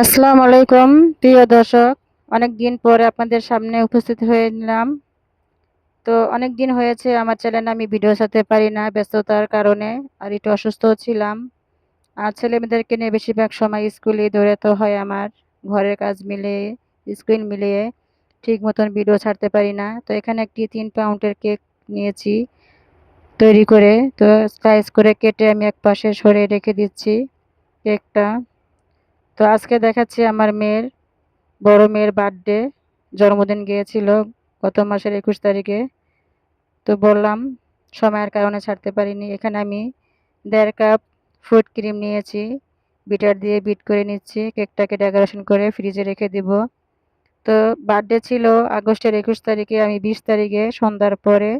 আসসালামু আলাইকুম, প্রিয় দর্শক। অনেক দিন পরে আপনাদের সামনে উপস্থিত হয়ে নিলাম। তো অনেক দিন হয়েছে আমার চ্যানেলে আমি ভিডিও ছাড়তে পারি না ব্যস্ততার কারণে, আর একটু অসুস্থ ছিলাম। আর ছেলে মেয়েদেরকে নিয়ে বেশিরভাগ সময় স্কুলে দৌড়াতে হয় আমার, ঘরের কাজ মিলিয়ে স্কুল মিলিয়ে ঠিক মতন ভিডিও ছাড়তে পারি না। তো এখানে একটি তিন পাউন্ডের কেক নিয়েছি তৈরি করে। তো স্লাইস করে কেটে আমি এক পাশে সরে রেখে দিচ্ছি কেকটা। তো আজকে দেখাচ্ছি আমার মেয়ের বড় মেয়ের বার্থডে জন্মদিন গিয়েছিল গত মাসের একুশ তারিখে। তো বললাম, সময়ের কারণে ছাড়তে পারিনি। এখানে আমি দেড় কাপ ফুড ক্রিম নিয়েছি। বিটার দিয়ে বিট করে নিচ্ছি। কেকটাকে ডেকোরেশন করে ফ্রিজে রেখে দিব। তো বার্থডে ছিল আগস্টের একুশ তারিখে। আমি বিশ তারিখে সন্ধ্যার পরে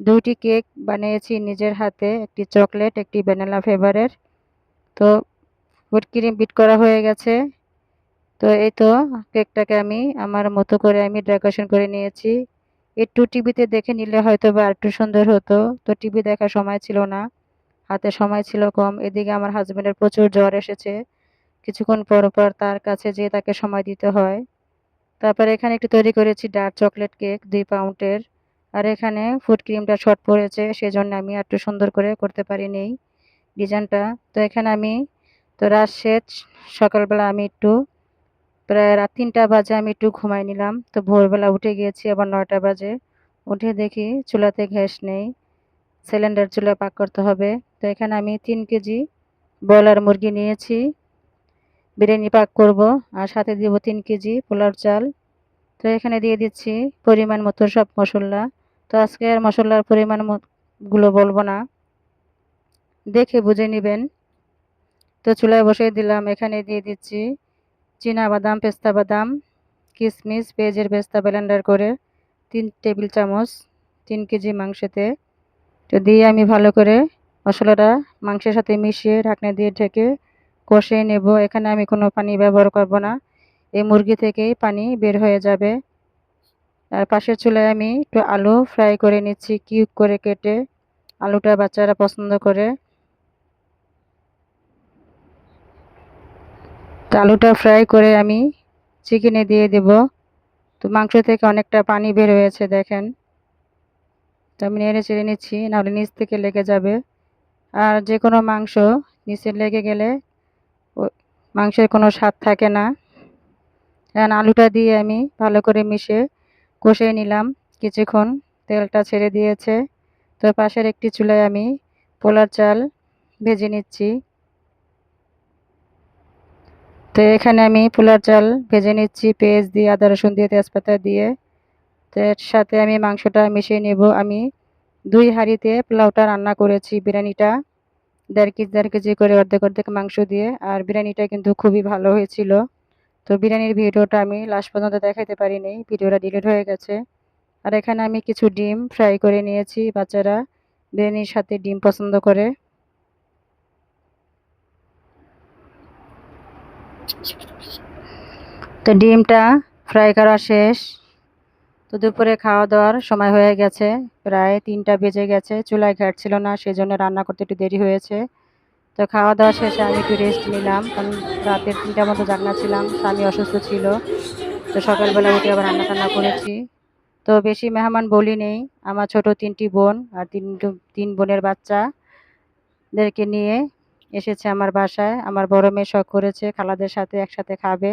দুটি কেক বানিয়েছি নিজের হাতে। একটি চকলেট একটি ভ্যানিলা ফ্লেভারের তো ফুড ক্রিম বিট করা হয়ে গেছে। তো এই তো কেকটাকে আমি আমার মতো করে আমি ডেকোরেশন করে নিয়েছি। একটু টিভিতে দেখে নিলে হয়তো বা একটু সুন্দর হতো। তো টিভি দেখার সময় ছিল না, হাতে সময় ছিল কম। এদিকে আমার হাজবেন্ডের প্রচুর জ্বর এসেছে। কিছুক্ষণ পর পর তার কাছে যেয়ে তাকে সময় দিতে হয়। তারপরে এখানে একটু তৈরি করেছি ডার্ক চকলেট কেক দুই পাউন্ডের। আর এখানে ফুড ক্রিমটা শর্ট পড়েছে, সেজন্য আমি একটু সুন্দর করে করতে পারিনি ডিজাইনটা। তো এখানে আমি তো রাত শেষ। সকালবেলা আমি একটু প্রায় রাত তিনটা বাজে আমি একটু ঘুমাই নিলাম। তো ভোরবেলা উঠে গিয়েছি, আবার নয়টা বাজে। উঠে দেখি চুলাতে গ্যাস নেই, সিলিন্ডার চুলা পাক করতে হবে। তো এখানে আমি তিন কেজি ব্রয়লার মুরগি নিয়েছি, বিরিয়ানি পাক করব, আর সাথে দিব তিন কেজি পোলার চাল। তো এখানে দিয়ে দিচ্ছি পরিমাণ মতো সব মশলা। তো আজকে আর মশলার পরিমাণগুলো বলব না। দেখে বুঝে নেবেন। তো চুলায় বসিয়ে দিলাম, এখানে দিয়ে দিচ্ছি চীনা বাদাম, পেস্তা বাদাম কিশমিশ পেঁয়াজের পেস্তা ব্লেন্ডার করে তিন টেবিল চামচ, তিন কেজি মাংসেতে। তো দিয়ে আমি ভালো করে মশলাটা মাংসের সাথে মিশিয়ে ঢাকনা দিয়ে ঢেকে কষিয়ে নেব। এখানে আমি কোনো পানি ব্যবহার করব না। এই মুরগি থেকেই পানি বের হয়ে যাবে। আর পাশের চুলায় আমি একটু আলু ফ্রাই করে নিচ্ছি, কিউব করে কেটে। আলুটা বাচ্চারা পছন্দ করে। তো আলুটা ফ্রাই করে আমি চিকেনে দিয়ে দেব। তো মাংস থেকে অনেকটা পানি বের হয়েছে, দেখেন। তো আমি নেড়ে চেড়ে নিচ্ছি, নাহলে নিচ থেকে লেগে যাবে। আর যে কোনো মাংস নিচে লেগে গেলে মাংসের কোনো স্বাদ থাকে না। এখন আলুটা দিয়ে আমি ভালো করে মিশে কষিয়ে নিলাম কিছুক্ষণ। তেলটা ছেড়ে দিয়েছে। তো পাশের একটি চুলায় আমি পোলার চাল ভেজে নিচ্ছি। তো এখানে আমি পোলার চাল ভেজে নিচ্ছি, পেঁয়াজ দিয়ে, আদা, রসুন দিয়ে, তেজপাতা দিয়ে। তো এর সাথে আমি মাংসটা মিশিয়ে নেব। আমি দুই হাঁড়িতে পোলাওটা রান্না করেছি বিরিয়ানিটা। দেড় কেজি দেড় কেজি করে অর্ধেক অর্ধেক মাংস দিয়ে। আর বিরিয়ানিটা কিন্তু খুবই ভালো হয়েছিল। তো বিরিয়ানির ভিডিওটা আমি লাস্ট পর্যন্ত দেখাতে পারিনি, ভিডিওটা ডিলিট হয়ে গেছে। আর এখানে আমি কিছু ডিম ফ্রাই করে নিয়েছি বাচ্চারা। বিরিয়ানির সাথে ডিম পছন্দ করে। তো ডিমটা ফ্রাই করা শেষ। তো দুপুরে খাওয়া দাওয়ার সময় হয়ে গেছে। প্রায় তিনটা বেজে গেছে। চুলায় ঘাট ছিল না সেই জন্য রান্না করতে একটু দেরি হয়েছে। তো খাওয়া দাওয়া শেষে আমি একটু রেস্ট নিলাম, কারণ রাতের তিনটার মতো জাগনা ছিলাম, স্বামী অসুস্থ ছিল। তো সকালবেলা উঠে আবার রান্না টান্না করেছি। তো বেশি মেহমান বলি নেই। আমার ছোট তিনটি বোন আর তিন তিন বোনের বাচ্চাদেরকে নিয়ে এসেছে আমার বাসায়। আমার বড় মেয়ে শখ করেছে খালাদের সাথে একসাথে খাবে।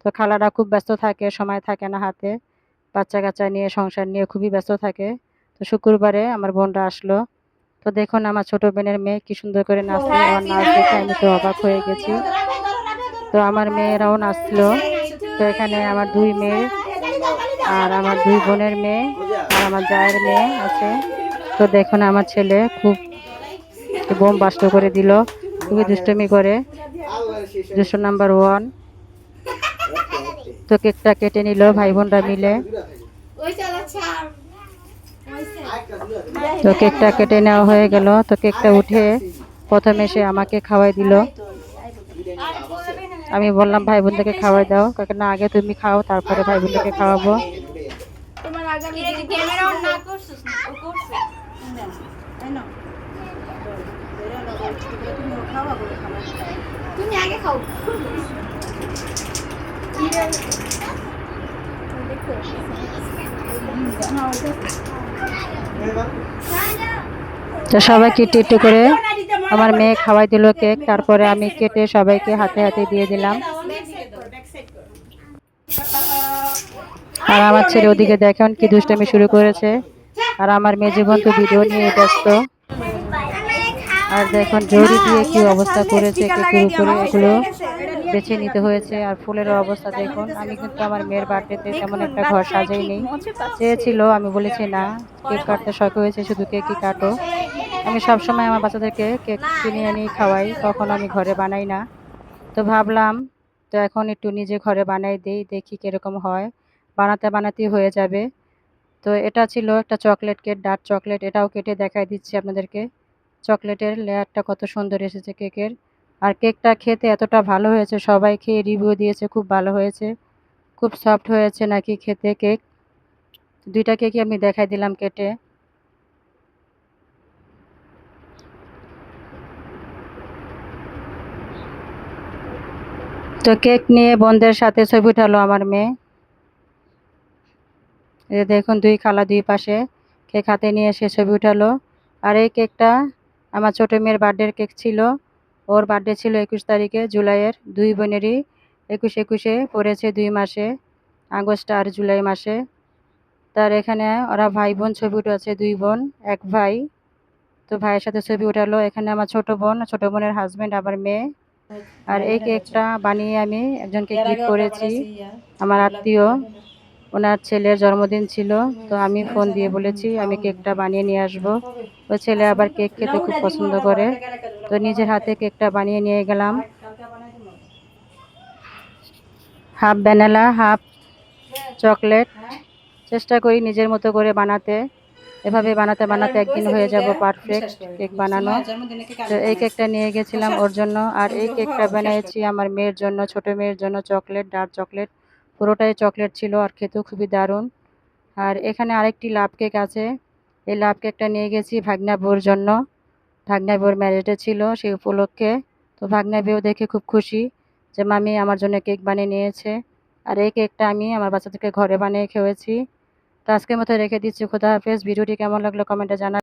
তো খালারা খুব ব্যস্ত থাকে সময় থাকে না হাতে। বাচ্চা কাচ্চা নিয়ে সংসার নিয়ে খুবই ব্যস্ত থাকে। তো শুক্রবারে আমার বোনরা আসলো। তো দেখুন আমার ছোট বোনের মেয়ে কি সুন্দর করে নাচছে আমার নাচ দেখে আমি তো অবাক হয়ে গেছি। তো আমার মেয়েরাও নাচলো। তো এখানে আমার দুই মেয়ে আর আমার দুই বোনের মেয়ে আর আমার জায়ের মেয়ে আছে। তো দেখুন আমার ছেলে খুব বোম বাস্ত করে দিল। খুবই দুষ্টমি করে। দুশো নাম্বার ওয়ান। তো কেকটা কেটে নিল ভাই বোনরা মিলে। তো কেকটা কেটে নেওয়া হয়ে গেল। তো কেকটা উঠে প্রথমে সে আমাকে খাওয়াই দিল। আমি বললাম ভাই বোনদেরকে খাওয়াই দাও। কাকে না আগে তুমি খাও তারপরে ভাই বোনদেরকে খাওয়াবো তুমি আগে খাও। তো সবাইকে একটু করে আমার মেয়ে খাওয়াই দিল কেক তারপরে আমি কেটে সবাইকে হাতে হাতে দিয়ে দিলাম। আর আমার ছেলে ওদিকে দেখেন কি দুষ্টামি শুরু করেছে। আর আমার মেয়ে জীবন তো ভিডিও নিয়ে ব্যস্ত। আর দেখুন জড়ি দিয়ে কি অবস্থা করেছে কেকের উপরে এগুলো বেছে নিতে হয়েছে আর ফুলের অবস্থা দেখুন আমি কিন্তু আমার মেয়ের বার্থডেতে তেমন একটা ঘর সাজাইনি। চেয়েছিল আমি বলেছি না কেক কাটতে শখ হয়েছে শুধু কেকই কাটো। আমি সবসময় আমার বাচ্চাদেরকে কেক কিনে এনে খাওয়াই কখনো আমি ঘরে বানাই না। তো ভাবলাম তো এখন একটু নিজে ঘরে বানাই দিই দেখি কীরকম হয়। বানাতে বানাতেই হয়ে যাবে। তো এটা ছিল একটা চকলেট কেক ডার্ক চকলেট এটাও কেটে দেখাই দিচ্ছি আপনাদেরকে। চকলেটের লেয়ারটা কত সুন্দর এসেছে কেকের। আর কেকটা খেতে এতটা ভালো হয়েছে, সবাই খেয়ে রিভিউ দিয়েছে, খুব ভালো হয়েছে। খুব সফট হয়েছে নাকি খেতে কেক। দুইটা কেকই আমি দেখাই দিলাম কেটে। তো কেক নিয়ে বোনদের সাথে ছবি উঠালো আমার মেয়ে। দেখুন দুই খালা দুই পাশে কেক হাতে নিয়ে সে ছবি উঠালো। আর এই কেকটা আমার ছোট মেয়ের বার্থডের কেক ছিল। ওর বার্থডে ছিল একুশ তারিখে জুলাইয়ের দুই বোনেরই। একুশ একুশে পড়েছে দুই মাসে আগস্ট আর জুলাই মাসে। তার এখানে ওরা ভাই বোন ছবি উঠেছে দুই বোন এক ভাই। তো ভাইয়ের সাথে ছবি উঠালো। এখানে আমার ছোট বোন ছোট বোনের হাজব্যান্ড আবার মেয়ে। আর এই কেকটা বানিয়ে আমি একজনকে গিফট করেছি। আমার আত্মীয়। ওনার ছেলের জন্মদিন ছিল, তো আমি ফোন দিয়ে বলেছি, আমি কেকটা বানিয়ে নিয়ে আসব। ওই ছেলে আবার কেক খেতে খুব পছন্দ করে, তো নিজের হাতে কেকটা বানিয়ে নিয়ে গেলাম। হাফ ভ্যানিলা, হাফ চকলেট, চেষ্টা করি নিজের মতো করে বানাতে। এভাবে বানাতে বানাতে একদিন হয়ে যাব পারফেক্ট কেক বানানো। তো এই কেকটা নিয়ে গেছিলাম ওর জন্য, আর এই কেকটা বানিয়েছি আমার মেয়ের জন্য, ছোট মেয়ের জন্য চকলেট, ডার্ক চকলেট। পুরোটাই চকলেট ছিল আর খেতেও খুবই দারুণ। আর এখানে আরেকটি লাভ কেক আছে। এই লাভ কেকটা নিয়ে গেছি ভাগনা বউর জন্য। ভাগনা বউর ম্যারেজে ছিল সেই উপলক্ষে। তো ভাগনা বউ দেখে খুব খুশি যে, মামি আমার জন্য কেক বানিয়ে নিয়েছে। আর এই কেকটা আমি আমার বাচ্চাদেরকে ঘরে বানিয়ে খেয়েছি। তো আজকের মতো রেখে দিচ্ছি। খোদা হাফেজ। ভিডিওটি কেমন লাগল কমেন্টে জানা